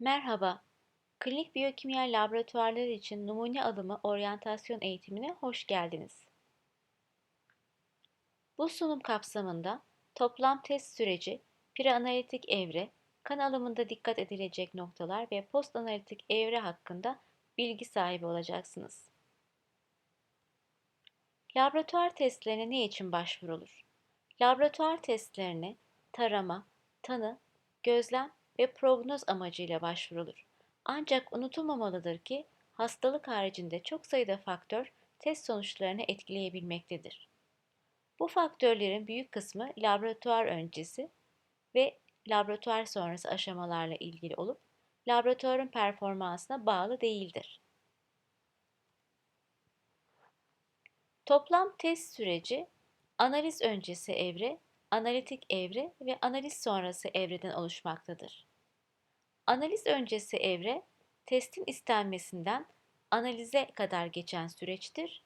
Merhaba, klinik biyokimya laboratuvarları için numune alımı oryantasyon eğitimine hoş geldiniz. Bu sunum kapsamında toplam test süreci, preanalitik evre, kan alımında dikkat edilecek noktalar ve postanalitik evre hakkında bilgi sahibi olacaksınız. Laboratuvar testlerine ne için başvurulur? Laboratuvar testlerine tarama, tanı, gözlem ve prognoz amacıyla başvurulur. Ancak unutulmamalıdır ki hastalık haricinde çok sayıda faktör test sonuçlarını etkileyebilmektedir. Bu faktörlerin büyük kısmı laboratuvar öncesi ve laboratuvar sonrası aşamalarla ilgili olup laboratuvarın performansına bağlı değildir. Toplam test süreci analiz öncesi evre, analitik evre ve analiz sonrası evreden oluşmaktadır. Analiz öncesi evre, testin istenmesinden analize kadar geçen süreçtir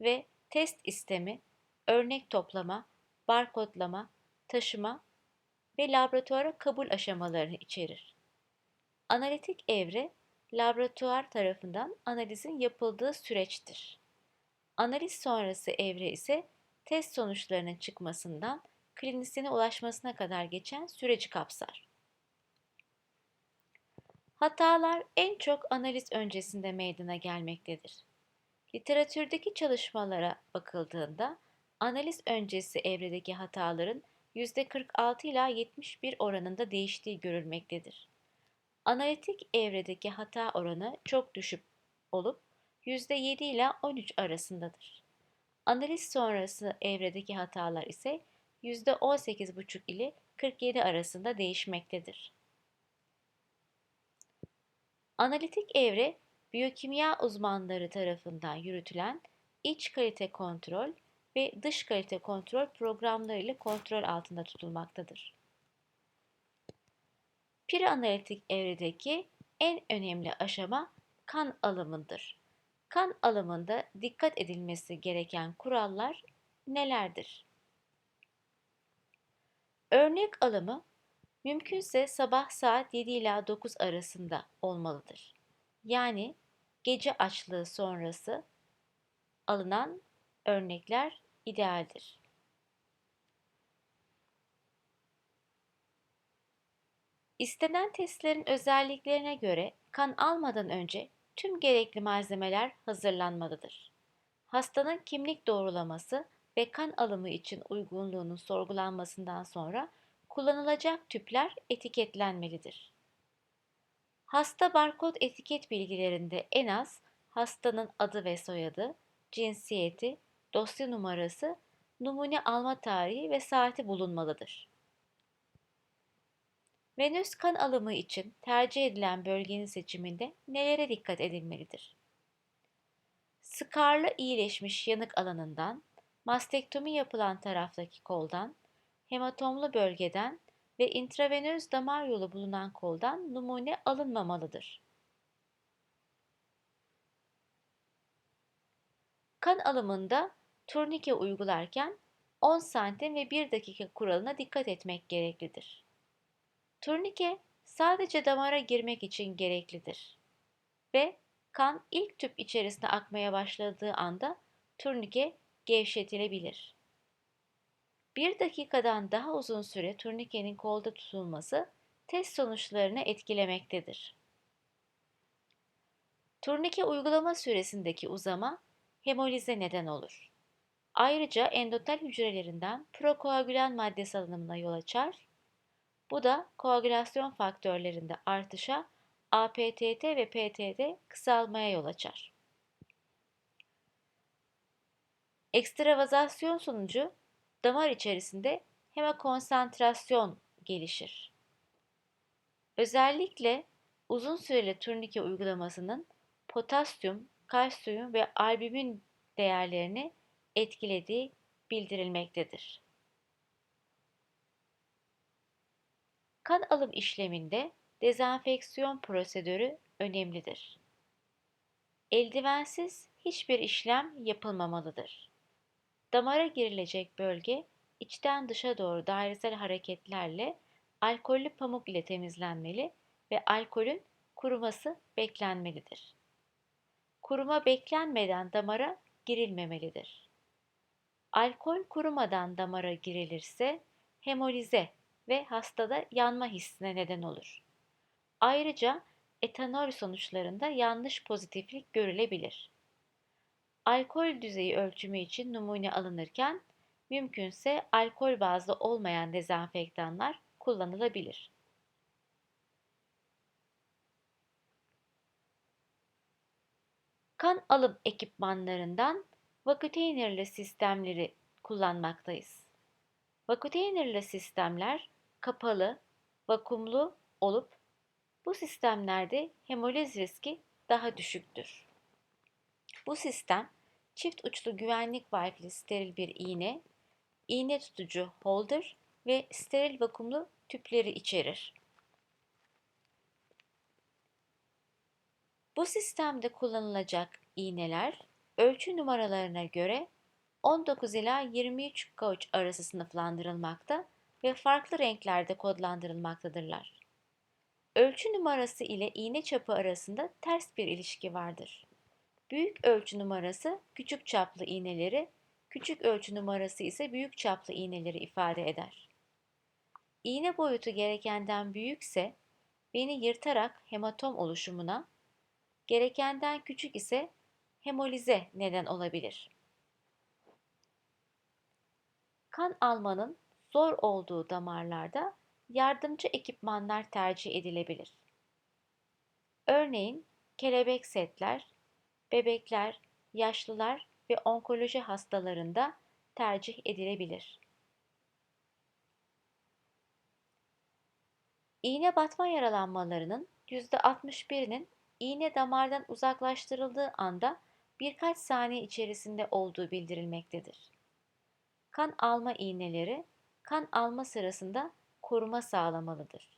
ve test istemi, örnek toplama, barkodlama, taşıma ve laboratuvara kabul aşamalarını içerir. Analitik evre, laboratuvar tarafından analizin yapıldığı süreçtir. Analiz sonrası evre ise test sonuçlarının çıkmasından klinisyene ulaşmasına kadar geçen süreci kapsar. Hatalar en çok analiz öncesinde meydana gelmektedir. Literatürdeki çalışmalara bakıldığında analiz öncesi evredeki hataların %46 ila 71 oranında değiştiği görülmektedir. Analitik evredeki hata oranı çok düşük olup %7 ila 13 arasındadır. Analiz sonrası evredeki hatalar ise %18,5 ile 47 arasında değişmektedir. Analitik evre, biyokimya uzmanları tarafından yürütülen iç kalite kontrol ve dış kalite kontrol programları ile kontrol altında tutulmaktadır. Preanalitik evredeki en önemli aşama kan alımıdır. Kan alımında dikkat edilmesi gereken kurallar nelerdir? Örnek alımı Mümkünse sabah saat 7 ila 9 arasında olmalıdır. Yani gece açlığı sonrası alınan örnekler idealdir. İstenen testlerin özelliklerine göre kan almadan önce tüm gerekli malzemeler hazırlanmalıdır. Hastanın kimlik doğrulaması ve kan alımı için uygunluğunun sorgulanmasından sonra kullanılacak tüpler etiketlenmelidir. Hasta barkod etiket bilgilerinde en az hastanın adı ve soyadı, cinsiyeti, dosya numarası, numune alma tarihi ve saati bulunmalıdır. Venöz kan alımı için tercih edilen bölgenin seçiminde nelere dikkat edilmelidir? Skarlı iyileşmiş yanık alanından, mastektomi yapılan taraftaki koldan, hematomlu bölgeden ve intravenöz damar yolu bulunan koldan numune alınmamalıdır. Kan alımında turnike uygularken 10 santim ve 1 dakika kuralına dikkat etmek gereklidir. Turnike sadece damara girmek için gereklidir ve kan ilk tüp içerisine akmaya başladığı anda turnike gevşetilebilir. Bir dakikadan daha uzun süre turnikenin kolda tutulması test sonuçlarını etkilemektedir. Turnike uygulama süresindeki uzama hemolize neden olur. Ayrıca endotel hücrelerinden prokoagülan madde salınımına yol açar. Bu da koagülasyon faktörlerinde artışa, APTT ve PTT kısalmaya yol açar. Ekstravazasyon sonucu damar içerisinde hemokonsantrasyon gelişir. Özellikle uzun süreli turnike uygulamasının potasyum, kalsiyum ve albümin değerlerini etkilediği bildirilmektedir. Kan alım işleminde dezenfeksiyon prosedürü önemlidir. Eldivensiz hiçbir işlem yapılmamalıdır. Damara girilecek bölge içten dışa doğru dairesel hareketlerle alkollü pamuk ile temizlenmeli ve alkolün kuruması beklenmelidir. Kuruma beklenmeden damara girilmemelidir. Alkol kurumadan damara girilirse hemolize ve hastada yanma hissine neden olur. Ayrıca etanol sonuçlarında yanlış pozitiflik görülebilir. Alkol düzeyi ölçümü için numune alınırken mümkünse alkol bazlı olmayan dezenfektanlar kullanılabilir. Kan alım ekipmanlarından vakuteynerli sistemleri kullanmaktayız. Vakuteynerli sistemler kapalı, vakumlu olup bu sistemlerde hemoliz riski daha düşüktür. Bu sistem çift uçlu güvenlik valfli steril bir iğne, iğne tutucu holder ve steril vakumlu tüpleri içerir. Bu sistemde kullanılacak iğneler ölçü numaralarına göre 19 ila 23 gauge arası sınıflandırılmakta ve farklı renklerde kodlandırılmaktadırlar. Ölçü numarası ile iğne çapı arasında ters bir ilişki vardır. Büyük ölçü numarası küçük çaplı iğneleri, küçük ölçü numarası ise büyük çaplı iğneleri ifade eder. İğne boyutu gerekenden büyükse beni yırtarak hematom oluşumuna, gerekenden küçük ise hemolize neden olabilir. Kan almanın zor olduğu damarlarda yardımcı ekipmanlar tercih edilebilir. Örneğin kelebek setler, bebekler, yaşlılar ve onkoloji hastalarında tercih edilebilir. İğne batma yaralanmalarının %61'inin iğne damardan uzaklaştırıldığı anda birkaç saniye içerisinde olduğu bildirilmektedir. Kan alma iğneleri kan alma sırasında koruma sağlamalıdır.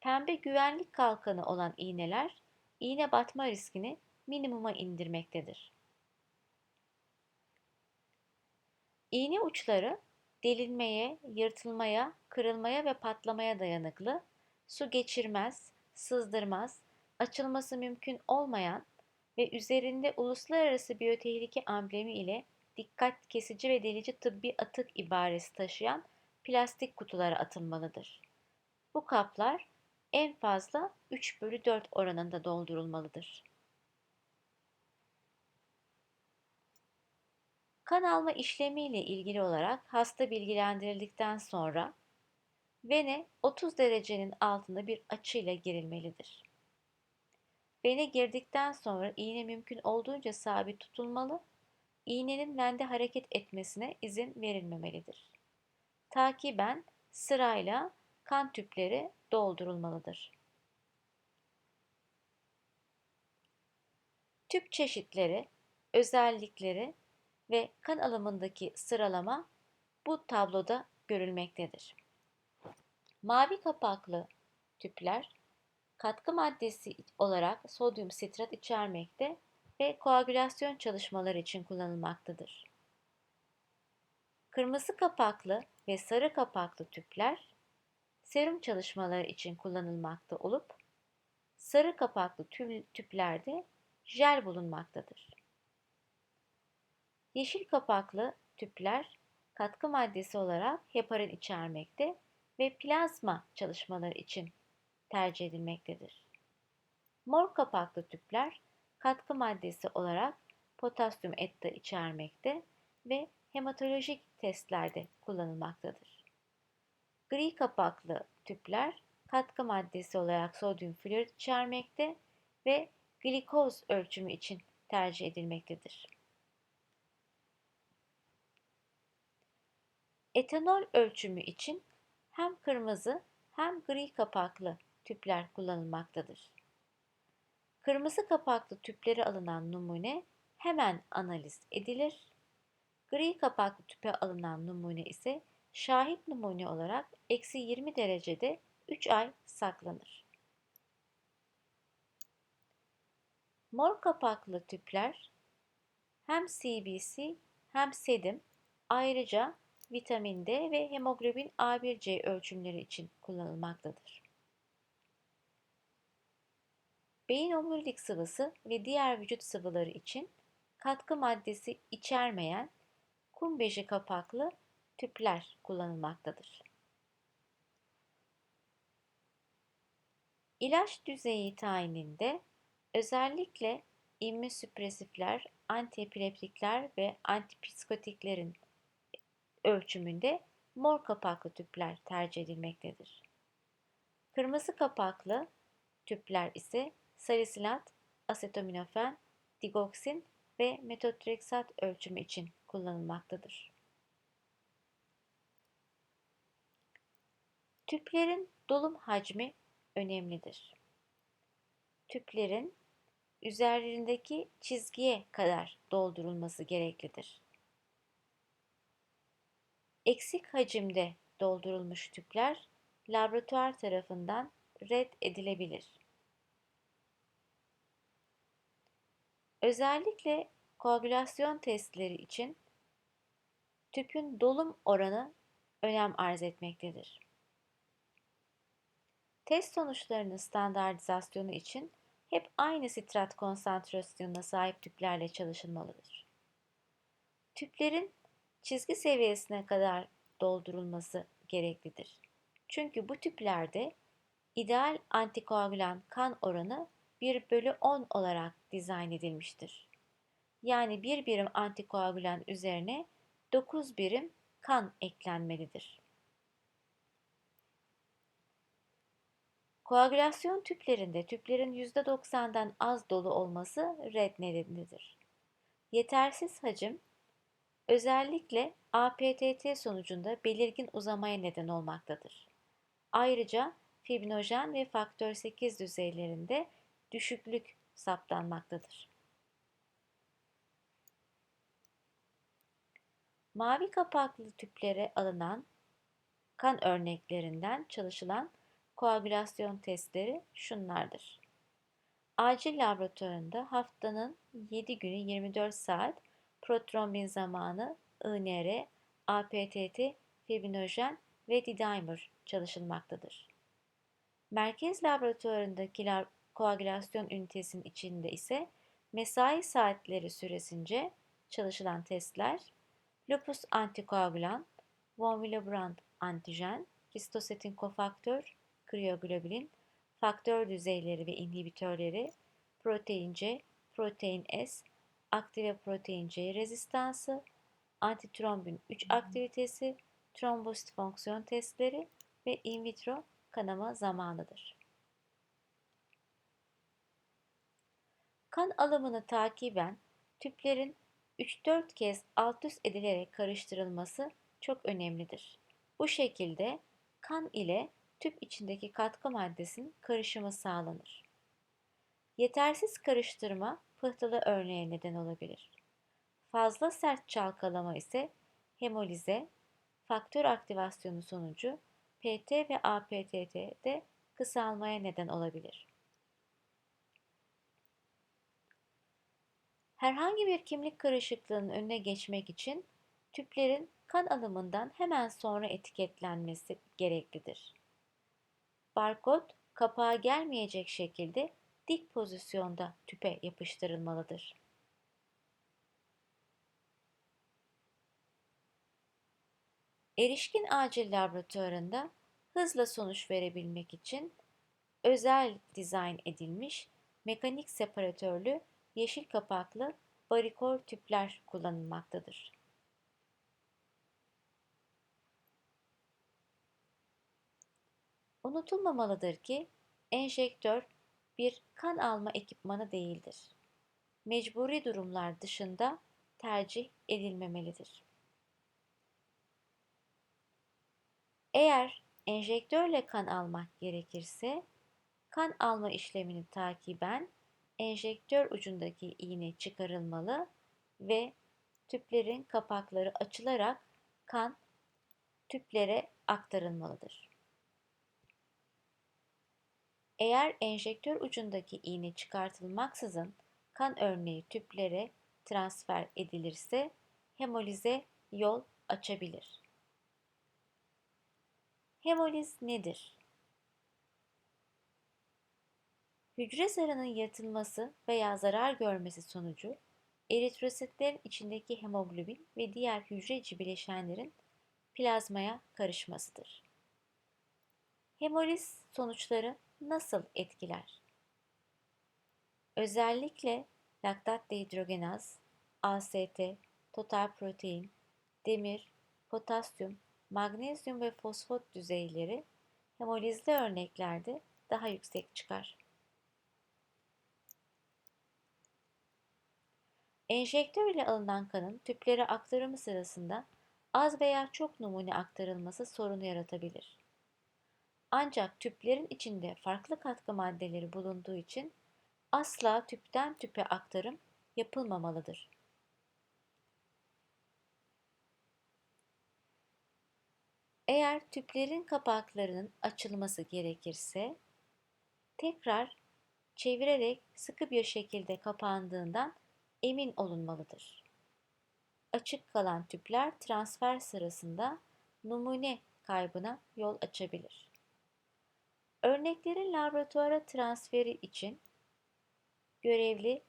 Pembe güvenlik kalkanı olan iğneler iğne batma riskini minimuma indirmektedir. İğne uçları delinmeye, yırtılmaya, kırılmaya ve patlamaya dayanıklı, su geçirmez, sızdırmaz, açılması mümkün olmayan ve üzerinde uluslararası biyotehlike amblemi ile dikkat kesici ve delici tıbbi atık ibaresi taşıyan plastik kutulara atılmalıdır. Bu kaplar en fazla 3 bölü 4 oranında doldurulmalıdır. Kan alma işlemi ilgili olarak hasta bilgilendirildikten sonra vene 30 derecenin altında bir açıyla girilmelidir. Vene girdikten sonra iğne mümkün olduğunca sabit tutulmalı, iğnenin vende hareket etmesine izin verilmemelidir. Takiben sırayla kan tüpleri doldurulmalıdır. Tüp çeşitleri, özellikleri ve kan alımındaki sıralama bu tabloda görülmektedir. Mavi kapaklı tüpler katkı maddesi olarak sodyum sitrat içermekte ve koagülasyon çalışmaları için kullanılmaktadır. Kırmızı kapaklı ve sarı kapaklı tüpler serum çalışmaları için kullanılmakta olup sarı kapaklı tüplerde jel bulunmaktadır. Yeşil kapaklı tüpler katkı maddesi olarak heparin içermekte ve plazma çalışmaları için tercih edilmektedir. Mor kapaklı tüpler katkı maddesi olarak potasyum etta içermekte ve hematolojik testlerde kullanılmaktadır. Gri kapaklı tüpler katkı maddesi olarak sodyum florit içermekte ve glikoz ölçümü için tercih edilmektedir. Etanol ölçümü için hem kırmızı hem gri kapaklı tüpler kullanılmaktadır. Kırmızı kapaklı tüpleri alınan numune hemen analiz edilir. Gri kapaklı tüpe alınan numune ise şahit numune olarak eksi 20 derecede 3 ay saklanır. Mor kapaklı tüpler hem CBC hem sedim ayrıca vitamin D ve hemoglobin A1C ölçümleri için kullanılmaktadır. Beyin omurilik sıvısı ve diğer vücut sıvıları için katkı maddesi içermeyen kum bezi kapaklı tüpler kullanılmaktadır. İlaç düzeyi tayininde özellikle immünsüpresifler, antiepileptikler ve antipsikotiklerin ölçümünde mor kapaklı tüpler tercih edilmektedir. Kırmızı kapaklı tüpler ise salisilat, asetaminofen, digoksin ve metotrexat ölçümü için kullanılmaktadır. Tüplerin dolum hacmi önemlidir. Tüplerin üzerlerindeki çizgiye kadar doldurulması gereklidir. Eksik hacimde doldurulmuş tüpler laboratuvar tarafından red edilebilir. Özellikle koagülasyon testleri için tüpün dolum oranı önem arz etmektedir. Test sonuçlarının standartizasyonu için hep aynı sitrat konsantrasyonuna sahip tüplerle çalışılmalıdır. Tüplerin çizgi seviyesine kadar doldurulması gereklidir. Çünkü bu tüplerde ideal antikoagülan kan oranı 1 bölü 10 olarak dizayn edilmiştir. Yani bir birim antikoagülan üzerine 9 birim kan eklenmelidir. Koagülasyon tüplerinde tüplerin %90'dan az dolu olması red nedenidir. Yetersiz hacim özellikle APTT sonucunda belirgin uzamaya neden olmaktadır. Ayrıca fibrinojen ve faktör 8 düzeylerinde düşüklük saptanmaktadır. Mavi kapaklı tüplere alınan kan örneklerinden çalışılan koagülasyon testleri şunlardır. Acil laboratuvarında haftanın 7 günü 24 saat protrombin zamanı INR, APTT, fibrinojen ve didimer çalışılmaktadır. Merkez laboratuvarındaki koagülasyon ünitesinin içinde ise mesai saatleri süresince çalışılan testler lupus antikoagülan, von Willebrand antijen, histosetin kofaktör, kriyoglobulin, faktör düzeyleri ve inhibitörleri, protein C, protein S, aktive protein C rezistansı, antitrombin 3 aktivitesi, trombosit fonksiyon testleri ve in vitro kanama zamanıdır. Kan alımını takiben tüplerin 3-4 kez alt üst edilerek karıştırılması çok önemlidir. Bu şekilde kan ile tüp içindeki katkı maddesinin karışımı sağlanır. Yetersiz karıştırma pıhtılı örneğe neden olabilir. Fazla sert çalkalama ise hemolize, faktör aktivasyonu sonucu PT ve APTT'de kısalmaya neden olabilir. Herhangi bir kimlik karışıklığının önüne geçmek için tüplerin kan alımından hemen sonra etiketlenmesi gereklidir. Barkod kapağa gelmeyecek şekilde dik pozisyonda tüpe yapıştırılmalıdır. Erişkin acil laboratuvarında hızla sonuç verebilmek için özel dizayn edilmiş mekanik separatörlü yeşil kapaklı barikor tüpler kullanılmaktadır. Unutulmamalıdır ki enjektör bir kan alma ekipmanı değildir. Mecburi durumlar dışında tercih edilmemelidir. Eğer enjektörle kan almak gerekirse kan alma işlemini takiben enjektör ucundaki iğne çıkarılmalı ve tüplerin kapakları açılarak kan tüplere aktarılmalıdır. Eğer enjektör ucundaki iğne çıkartılmaksızın kan örneği tüplere transfer edilirse hemolize yol açabilir. Hemoliz nedir? Hücre zarının yırtılması veya zarar görmesi sonucu eritrositlerin içindeki hemoglobin ve diğer hücre içi bileşenlerin plazmaya karışmasıdır. Hemoliz sonuçları nasıl etkiler? Özellikle laktat dehidrogenaz, AST, total protein, demir, potasyum, magnezyum ve fosfat düzeyleri hemolizli örneklerde daha yüksek çıkar. Enjektör ile alınan kanın tüplere aktarımı sırasında az veya çok numune aktarılması sorunu yaratabilir. Ancak tüplerin içinde farklı katkı maddeleri bulunduğu için asla tüpten tüpe aktarım yapılmamalıdır. Eğer tüplerin kapaklarının açılması gerekirse tekrar çevirerek sıkı bir şekilde kapandığından emin olunmalıdır. Açık kalan tüpler transfer sırasında numune kaybına yol açabilir. Örneklerin laboratuvara transferi için görevli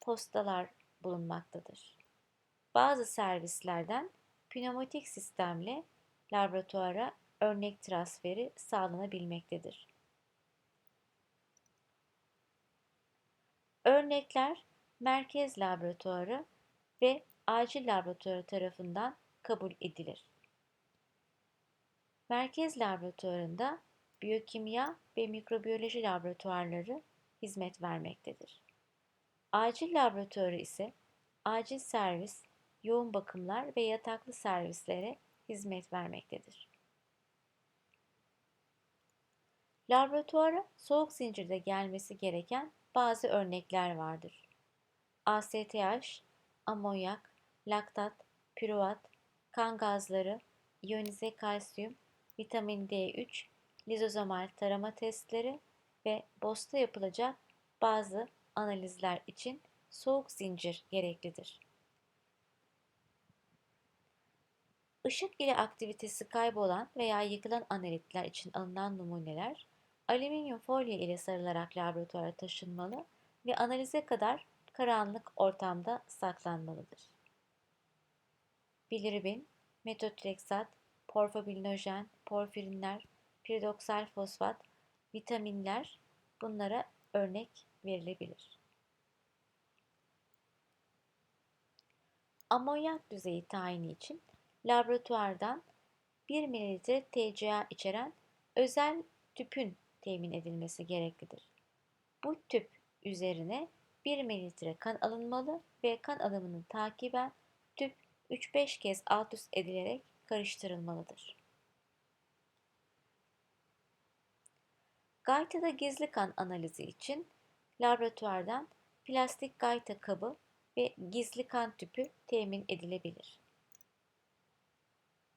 postalar bulunmaktadır. Bazı servislerden pneumatik sistemle laboratuvara örnek transferi sağlanabilmektedir. Örnekler merkez laboratuvarı ve acil laboratuvarı tarafından kabul edilir. Merkez laboratuvarında biyokimya ve mikrobiyoloji laboratuvarları hizmet vermektedir. Acil laboratuvarı ise acil servis, yoğun bakımlar ve yataklı servislere hizmet vermektedir. Laboratuvara soğuk zincirde gelmesi gereken bazı örnekler vardır. ASTH, amonyak, laktat, püruvat, kan gazları, iyonize kalsiyum, vitamin D3, lizozomal tarama testleri ve BOS'ta yapılacak bazı analizler için soğuk zincir gereklidir. Işık ile aktivitesi kaybolan veya yıkılan analitler için alınan numuneler alüminyum folyo ile sarılarak laboratuvara taşınmalı ve analize kadar karanlık ortamda saklanmalıdır. Bilirubin, metotreksat, porfobilinojen, porfirinler, piridoksal fosfat, vitaminler bunlara örnek verilebilir. Amonyak düzeyi tayini için laboratuvardan 1 ml TCA içeren özel tüpün temin edilmesi gereklidir. Bu tüp üzerine 1 ml kan alınmalı ve kan alımını takiben tüp 3-5 kez alt üst edilerek karıştırılmalıdır. Gaytada gizli kan analizi için laboratuvardan plastik gayta kabı ve gizli kan tüpü temin edilebilir.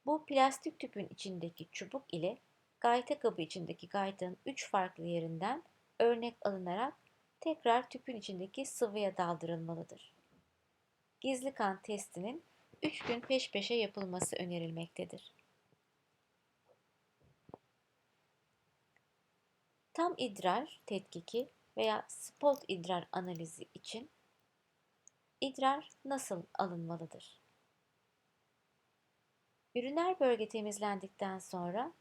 Bu plastik tüpün içindeki çubuk ile gayta kabı içindeki gaytanın 3 farklı yerinden örnek alınarak tekrar tüpün içindeki sıvıya daldırılmalıdır. Gizli kan testinin 3 gün peş peşe yapılması önerilmektedir. Tam idrar tetkiki veya spot idrar analizi için idrar nasıl alınmalıdır? Üriner bölge temizlendikten sonra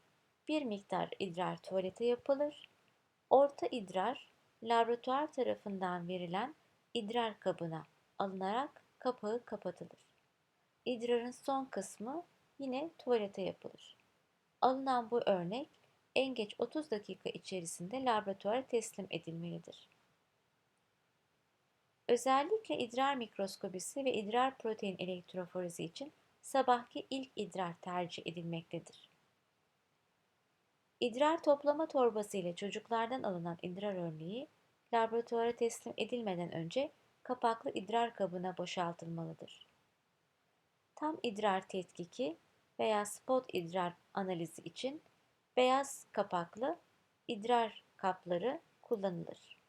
bir miktar idrar tuvalete yapılır. Orta idrar laboratuvar tarafından verilen idrar kabına alınarak kapağı kapatılır. İdrarın son kısmı yine tuvalete yapılır. Alınan bu örnek en geç 30 dakika içerisinde laboratuvara teslim edilmelidir. Özellikle idrar mikroskobisi ve idrar protein elektroforizi için sabahki ilk idrar tercih edilmektedir. İdrar toplama torbası ile çocuklardan alınan idrar örneği laboratuvara teslim edilmeden önce kapaklı idrar kabına boşaltılmalıdır. Tam idrar tetkiki veya spot idrar analizi için beyaz kapaklı idrar kapları kullanılır.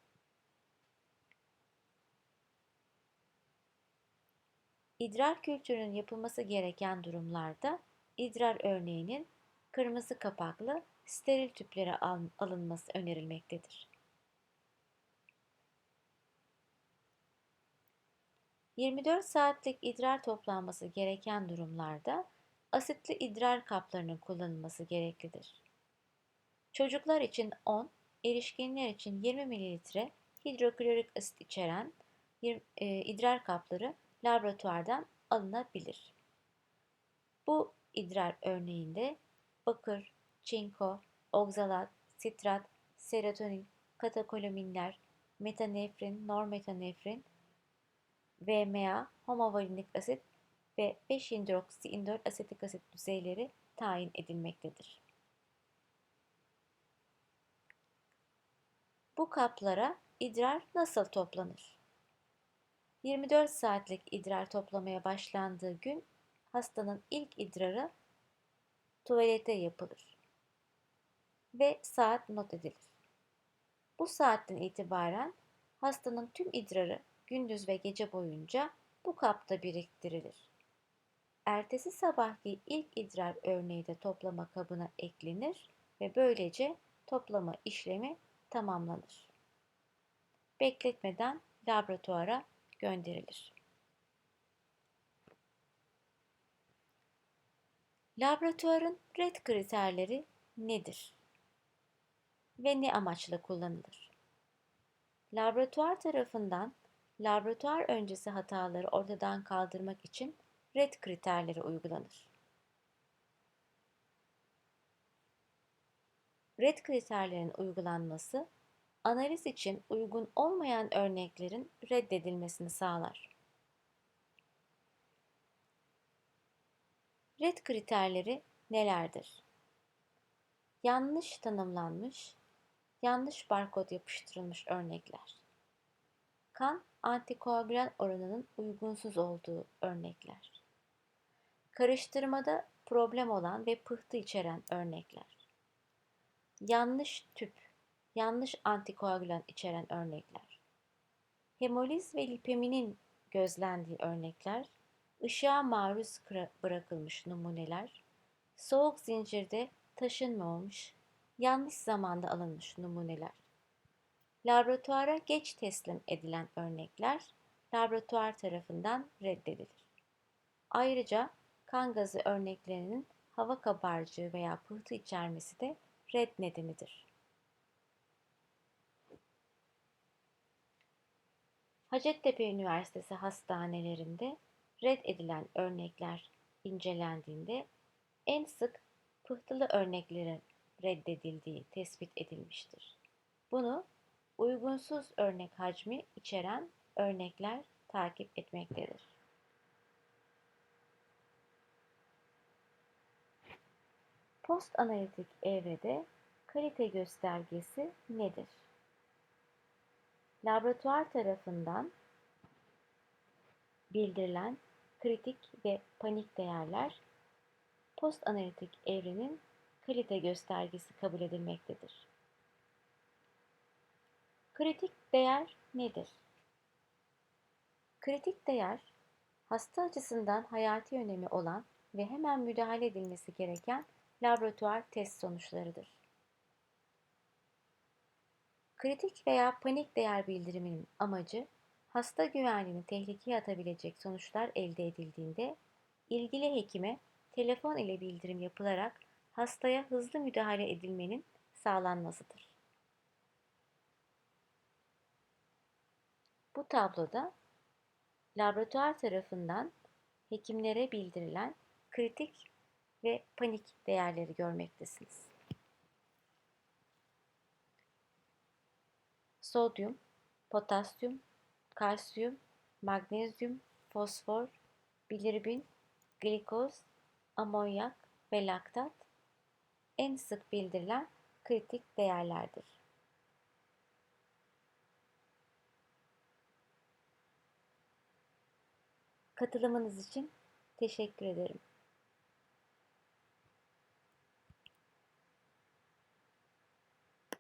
İdrar kültürünün yapılması gereken durumlarda idrar örneğinin kırmızı kapaklı steril tüplere alınması önerilmektedir. 24 saatlik idrar toplanması gereken durumlarda asitli idrar kaplarının kullanılması gereklidir. Çocuklar için 10, erişkinler için 20 ml hidroklorik asit içeren e, idrar kapları laboratuvardan alınabilir. Bu idrar örneğinde bakır, çinko, oksalat, sitrat, serotonin, katakolaminler, metanefrin, normetanefrin, VMA, homovalinik asit ve 5-hidroksiindol asetik asit düzeyleri tayin edilmektedir. Bu kaplara idrar nasıl toplanır? 24 saatlik idrar toplamaya başlandığı gün hastanın ilk idrarı tuvalete yapılır ve saat not edilir. Bu saatten itibaren hastanın tüm idrarı gündüz ve gece boyunca bu kapta biriktirilir. Ertesi sabahki ilk idrar örneği de toplama kabına eklenir ve böylece toplama işlemi tamamlanır. Bekletmeden laboratuvara gönderilir. Laboratuvarın red kriterleri nedir? Ve ne amaçla kullanılır? Laboratuvar tarafından laboratuvar öncesi hataları ortadan kaldırmak için red kriterleri uygulanır. Red kriterlerin uygulanması analiz için uygun olmayan örneklerin reddedilmesini sağlar. Red kriterleri nelerdir? Yanlış tanımlanmış, yanlış barkod yapıştırılmış örnekler. Kan antikoagülan oranının uygunsuz olduğu örnekler. Karıştırmada problem olan ve pıhtı içeren örnekler. Yanlış tüp, yanlış antikoagülan içeren örnekler. Hemoliz ve lipeminin gözlendiği örnekler, ışığa maruz bırakılmış numuneler, soğuk zincirde taşınmamış, yanlış zamanda alınmış numuneler. Laboratuvara geç teslim edilen örnekler laboratuvar tarafından reddedilir. Ayrıca kan gazı örneklerinin hava kabarcığı veya pıhtı içermesi de red nedenidir. Hacettepe Üniversitesi hastanelerinde red edilen örnekler incelendiğinde en sık pıhtılı örneklerin reddedildiği tespit edilmiştir. Bunu uygunsuz örnek hacmi içeren örnekler takip etmektedir. Post analitik evrede kalite göstergesi nedir? Laboratuvar tarafından bildirilen kritik ve panik değerler post analitik evrenin kalite göstergesi kabul edilmektedir. Kritik değer nedir? Kritik değer, hasta açısından hayati önemi olan ve hemen müdahale edilmesi gereken laboratuvar test sonuçlarıdır. Kritik veya panik değer bildiriminin amacı, hasta güvenliğini tehlikeye atabilecek sonuçlar elde edildiğinde ilgili hekime telefon ile bildirim yapılarak hastaya hızlı müdahale edilmenin sağlanmasıdır. Bu tabloda laboratuvar tarafından hekimlere bildirilen kritik ve panik değerleri görmektesiniz. Sodyum, potasyum, kalsiyum, magnezyum, fosfor, bilirubin, glikoz, amonyak ve laktat en sık bildirilen kritik değerlerdir. Katılımınız için teşekkür ederim.